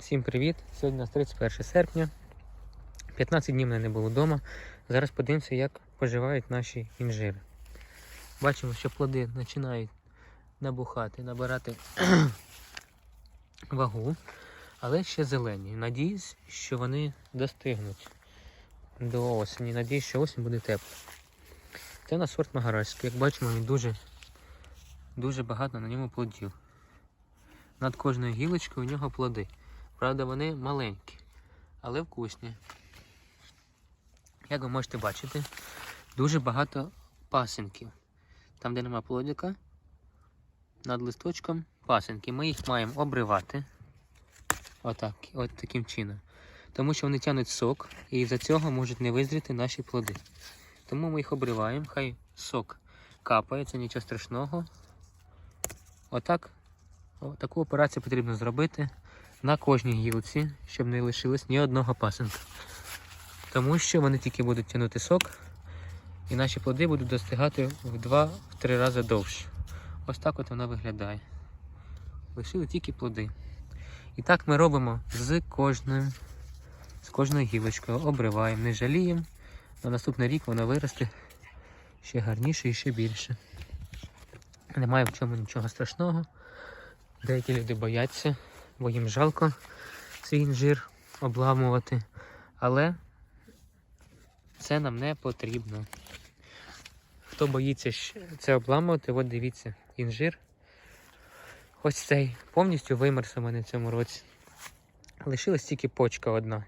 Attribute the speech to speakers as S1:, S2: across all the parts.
S1: Всім привіт! Сьогодні у нас 31 серпня. 15 днів мене не було вдома. Зараз подивимося, як поживають наші інжири. Бачимо, що плоди починають набухати, набирати вагу, але ще зелені. Надіюсь, що вони достигнуть до осені. Надіюсь, що осінь буде тепла. Це на сорт Магаральський. Як бачимо, він дуже, дуже багато на ньому плодів. Над кожною гілочкою у нього плоди. Правда, вони маленькі, але вкусні. Як ви можете бачити, дуже багато пасинків. Там, де нема плодика, над листочком пасинки. Ми їх маємо обривати. Отак, от таким чином. Тому що вони тянуть сок і за цього можуть не визріти наші плоди. Тому ми їх обриваємо, хай сок капає, це нічого страшного. Отак, таку операцію потрібно зробити на кожній гілці, щоб не лишилось ні одного пасинка. Тому що вони тільки будуть тягнути сок, і наші плоди будуть достигати в 2-3 рази довше. Ось так от вона виглядає. Лишили тільки плоди. І так ми робимо з кожним, з кожною гілочкою. Обриваємо, не жаліємо. На наступний рік вона виросте ще гарніше і ще більше. Немає в чому нічого страшного. Деякі люди бояться, бо їм жалко свій інжир обламувати. Але це нам не потрібно. Хто боїться це обламувати, от дивіться, інжир. Ось цей повністю вимерз у мене в цьому році. Лишилась тільки почка одна.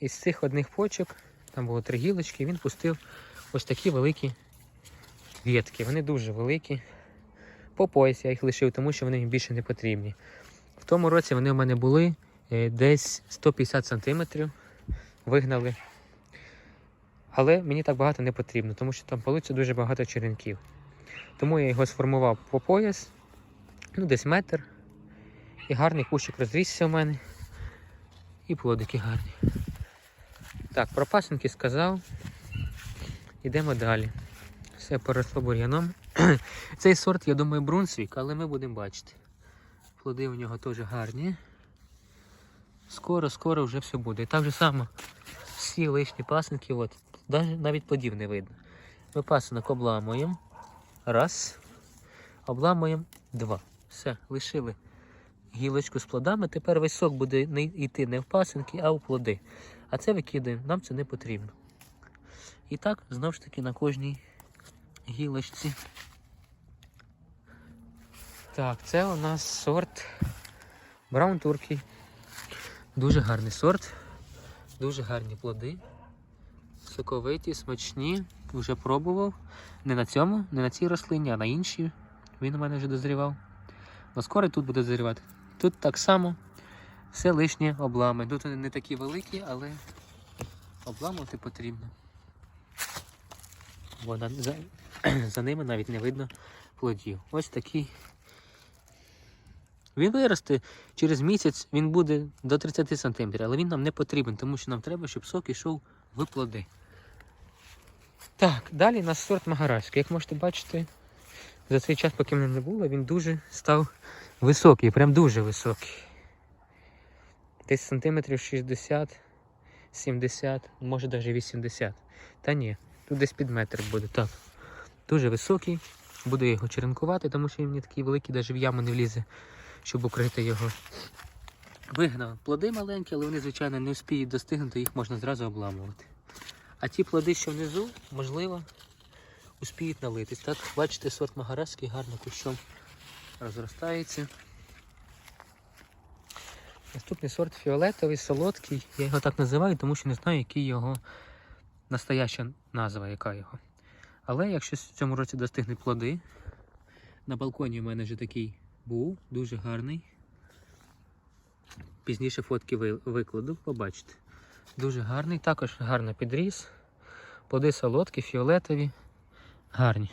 S1: Із цих одних почок, там було три гілочки, він пустив ось такі великі ветки. Вони дуже великі. По пояс я їх лишив, тому що вони мені більше не потрібні. В тому році вони в мене були е, десь 150 см. Вигнали. Але мені так багато не потрібно, тому що там вийде дуже багато черенків. Тому я його сформував по пояс, ну десь метр. І гарний кущик розрісся у мене. І плодики гарні. Так, про пасенки сказав. Йдемо далі. Все поросло бур'яном. Цей сорт, я думаю, Брунсвік, але ми будемо бачити. Плоди у нього теж гарні. Скоро, скоро вже все буде. І так же само всі лишні пасинки, от, навіть плодів не видно. Ми пасинок обламуємо. Раз. Обламуємо два. Все, лишили гілочку з плодами. Тепер весь сок буде не йти не в пасинки, а в плоди. А це викидаємо, нам це не потрібно. І так, знову ж таки, на кожній гілочці. Так, це у нас сорт Браун Туркey. Дуже гарний сорт, дуже гарні плоди. Соковиті, смачні. Вже пробував. Не на цьому, не на цій рослині, а на іншій. Він у мене вже дозрівав. Но скоро тут буде дозрівати. Тут так само все лишнє облами. Тут вони не такі великі, але обламувати потрібно. Бо за, за ними навіть не видно плодів. Ось такий. Він виросте через місяць, він буде до 30 см, але він нам не потрібен, тому що нам треба, щоб сок ішов в плоди. Так, далі у нас сорт Магарайський. Як можете бачити, за цей час, поки мене не було, він дуже став високий, прям дуже високий. Десь сантиметрів 60, 70, може навіть 80. Та ні, тут десь під метр буде. Так. Дуже високий. Буду його черенкувати, тому що він мені такий великий, навіть в яму не влізе, щоб укрити його. Вигнав плоди маленькі, але вони, звичайно, не вспіють достигнути, їх можна зразу обламувати. А ті плоди, що внизу, можливо, успіють налитись. Так, бачите, сорт магараський гарно кущом розростається. Наступний сорт фіолетовий, солодкий. Я його так називаю, тому що не знаю, який його настояща назва, яка його. Але якщо в цьому році достигнуть плоди, на балконі у мене вже такий був, дуже гарний. Пізніше фотки викладу, побачите. Дуже гарний, також гарно підріс. Плоди солодкі, фіолетові, гарні.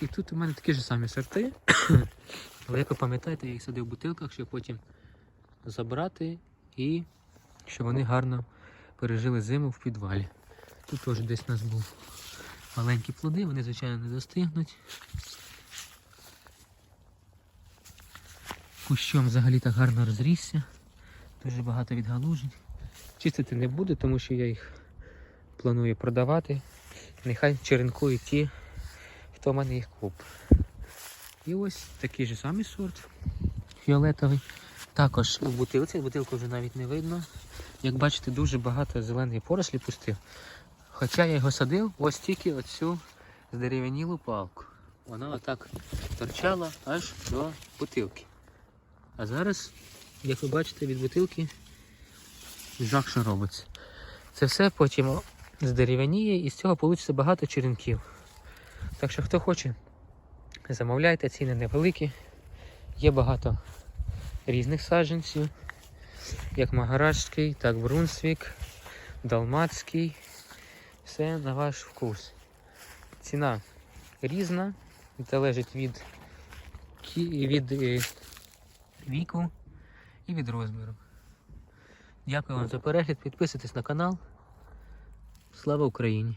S1: І тут у мене такі ж самі сорти. Але як ви пам'ятаєте, я їх садив в бутилках, щоб потім забрати і щоб вони гарно пережили зиму в підвалі. Тут теж десь у нас був маленькі плоди, вони, звичайно, не достигнуть. Кущом взагалі так гарно розрісся. Дуже багато відгалужень. Чистити не буду, тому що я їх планую продавати. Нехай черенкують ті, хто в мене їх куп. І ось такий же самий сорт фіолетовий. Також у бутилці, бутилку вже навіть не видно. Як бачите, дуже багато зеленої порослі пустив. Хоча я його садив ось тільки оцю здерев'янілу палку. Вона отак торчала аж до бутилки. А зараз, як ви бачите, від бутилки жах, що робиться. Це все потім здерев'яніє і з цього вийде багато черенків. Так що хто хоче, замовляйте, ціни невеликі. Є багато різних саджанців, як Магаражський, так Брунсвік, Далмацький. Все на ваш вкус. Ціна різна, залежить від, від е, віку і від розміру. Дякую вам за перегляд, підписуйтесь на канал. Слава Україні!